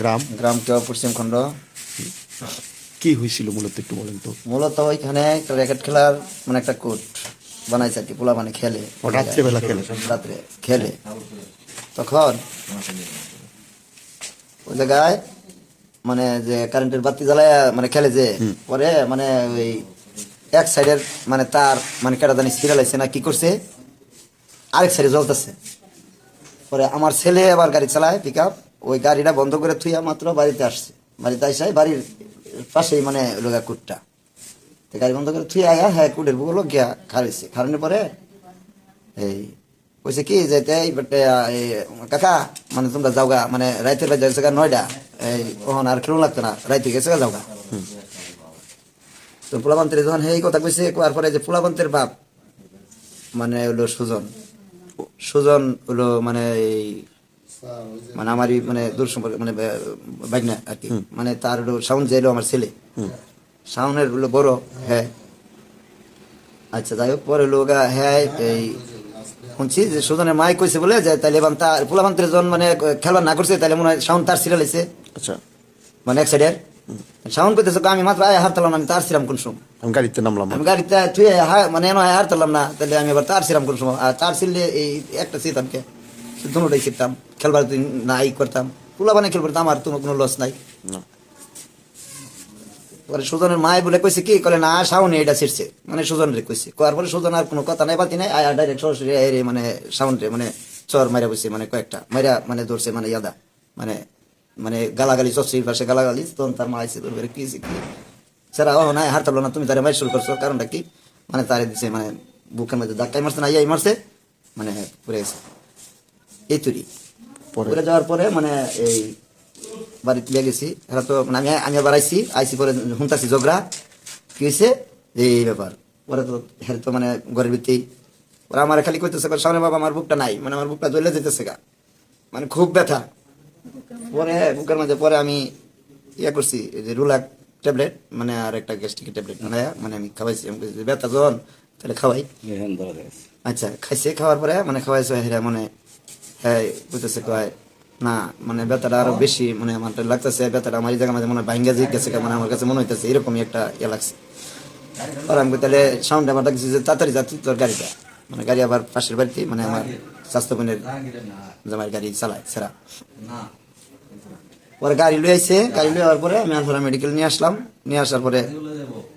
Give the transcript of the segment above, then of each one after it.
গ্রাম। গ্রাম কেউ পশ্চিম খণ্ড। কি হয়েছিল মূলত একটু বলেন তো? মূলত ওইখানে একটা র্যাকেট খেলার মানে একটা কোর্ট বানাইছে আর কি পোলা মানে খেলে। রাত্রেবেলা খেলে? রাত্রে খেলে। তখন ওই জায়গায় মানে যে কারেন্টের বাতি জ্বালায় মানে খেলে যে পরে মানে ওই এক সাইডের মানে তার মানে কেটা জানি ছিড়ালাইছে না কি করছে আরেক সাইডে জ্বলতেছে। পরে আমার ছেলে আবার গাড়ি চালায় পিক আপ ওই গাড়িটা বন্ধ করে থুইয়া মাত্র বাড়িতে আসছে। বাড়িতে আসে বাড়ির পাশেই মানে লোকা কুটটা। তো গাড়ি বন্ধ করে থুই আয়া হ্যাঁ কুটের বুকুলো গিয়া খাড়িছে খাড়ানোর পরে এই কইছে কি যে এই বেটে কাকা মানে তোমরা যাওগা মানে রাইতের বাজে গেছে নয়টা এই ওহন আর খেলো লাগতো না রাইতে গেছে গা যাওগা। তো পোলাবন্তের যখন এই কথা কইছে কোয়ার পরে যে পোলাবন্তের বাপ মানে হলো সুজন। সুজন হলো মানে এই মানে আমারই মানে দূর সম্পর্কে মানে বাইকনা আর কি মানে তার সাউন্ড যে এলো আমার ছেলে। সাউন্ডের হলো বড় হ্যাঁ। আচ্ছা যাই হোক পরে লোক হ্যাঁ এই শুনছি যে সুজনের মাই কইছে বলে যে এবার তার পোলাবান্তের জন মানে খেলবার না করছে তাইলে মনে হয় সাউন্ড তার সিরিয়াল হয়েছে আচ্ছা। মানে এক সাইডের সাউন্ড করতেছে আমি মাত্র আয় হার তালাম আমি তার ছিলাম কোন সময়? আমি গাড়িতে নামলাম। আমি গাড়িতে তুই মানে হার তালাম না তাহলে আমি আবার তার ছিলাম কোন সময়? আর তার ছিললে এই একটা ছিতাম কে দুটাই ছিতাম খেলবার তুই না ই করতাম। পোলা বানে খেলবার আমার তোমার কোনো লস নাই। পরে সুজনের মায় বলে কইছে কি? কলে না সাউন্ড এটা ছিড়ছে। মানে সুজনের কইছে। কোয়ার পরে সুজন আর কোনো কথা নাই বাতি নাই। আয়া ডাইরেক্ট সরাসরি আয় রে মানে সাউন্ডে মানে চর মাইরা বসে মানে কয়েকটা। মাইরা মানে ধরছে মানে ইয়াদা। মানে মানে গালাগালি চচ্ছির পাশে গালাগালি। তখন তার মা আইসে তোর কি কি? স্যার ও নাই হার না তুমি তারে মাইর শুরু করছ। কারণটা কি? মানে তারে দিছে মানে বুকের মধ্যে ধাক্কাই মারছে না ইয়াই মারছে। মানে পুরে গেছে। এই তুরি পরে। যাওয়ার পরে মানে এই বাড়িতে লিয়ে গেছি। এরা তো মানে আমি আমি আবার আইসি আইসি পরে শুনতাছি ঝগড়া। কি হয়েছে যে এই ব্যাপার। পরে তো হ্যাঁ তো মানে ঘরের ভিত্তি। ওরা আমার খালি কইতেছে কয়, সামনে বাবা আমার বুকটা নাই। মানে আমার বুকটা জ্বলে যেতেছে গা। মানে খুব ব্যথা। পরে বুকের মাঝে পরে আমি ইয়ে করছি যে রুলাক ট্যাবলেট মানে আর একটা গ্যাস্ট্রিকের ট্যাবলেট মানে মানে আমি খাওয়াইছি। আমি ব্যথা যখন তাহলে খাওয়াই। আচ্ছা খাইছে খাওয়ার পরে মানে খাওয়াইছে হেরা মানে বুঝতেছে কয়, না মানে ব্যথাটা আরও বেশি মানে আমার লাগতেছে, ব্যথাটা আমার এই জায়গা মাঝে মনে ভাঙ্গা যে গেছে মানে আমার কাছে মনে হইতেছে এরকমই একটা ইয়ে লাগছে। আর আমি তাহলে সাউন্ড আমার ডাকছি যে তাড়াতাড়ি যাচ্ছি তোর গাড়িটা। মানে গাড়ি আবার পাশের বাড়িতে মানে আমার স্বাস্থ্য বোনের জামাই গাড়ি চালায়, সেরা। পরে গাড়ি লয়ে আইছে, গাড়ি লয়ে যাওয়ার পরে আমি আলহারা মেডিকেল নিয়ে আসলাম, নিয়ে আসার পরে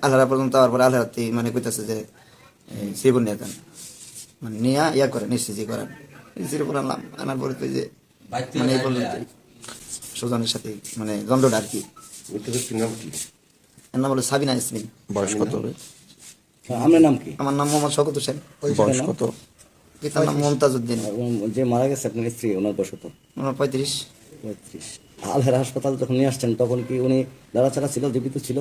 আলহারা পর্যন্ত আওয়ার পরে আলহারাতে মানে কইতাছে যে শ্রীবন নিয়ে মানে নিয়ে ইয়া করেন ইসিজি করেন। আনলাম। আনার পরে তো যে মানে এই বললেন সুজনের সাথে মানে দ্বন্দ্বটা আর কি। এর নাম হলো সাবিনা ইসমিন। বয়স কত? হবে? আপনার নাম কি? আমার নাম মোহাম্মদ শকত হোসেন। বয়স কত? পিতার নাম মমতাজ উদ্দিন যে মারা গেছে আপনার স্ত্রী ওনার বয়স কত? আমার পঁয়ত্রিশ। পঁয়ত্রিশ। আলহের হাসপাতাল যখন নিয়ে আসছেন তখন কি উনি লড়াচাড়া ছিল জীবিত ছিল?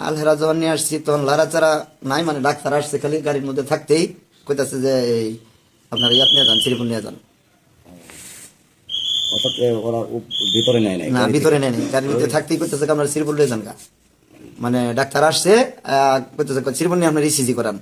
আলহেরা যখন নিয়ে আসছি তখন লাড়াচাড়া নাই মানে ডাক্তার আসছে খালি গাড়ির মধ্যে থাকতেই কইতাছে যে এই আপনার ইয়াত নিয়ে যান শ্রীপুর নিয়ে যান। অর্থাৎ ওরা ভিতরে নেয় নাই না ভিতরে নেই। গাড়ির থাকতেই করতেছে আপনার শ্রীপুর নিয়ে যান গা। মানে ডাক্তার আসছে আহ, কইতেছে শ্রীপুর নিয়ে আপনার ইসিজি করান।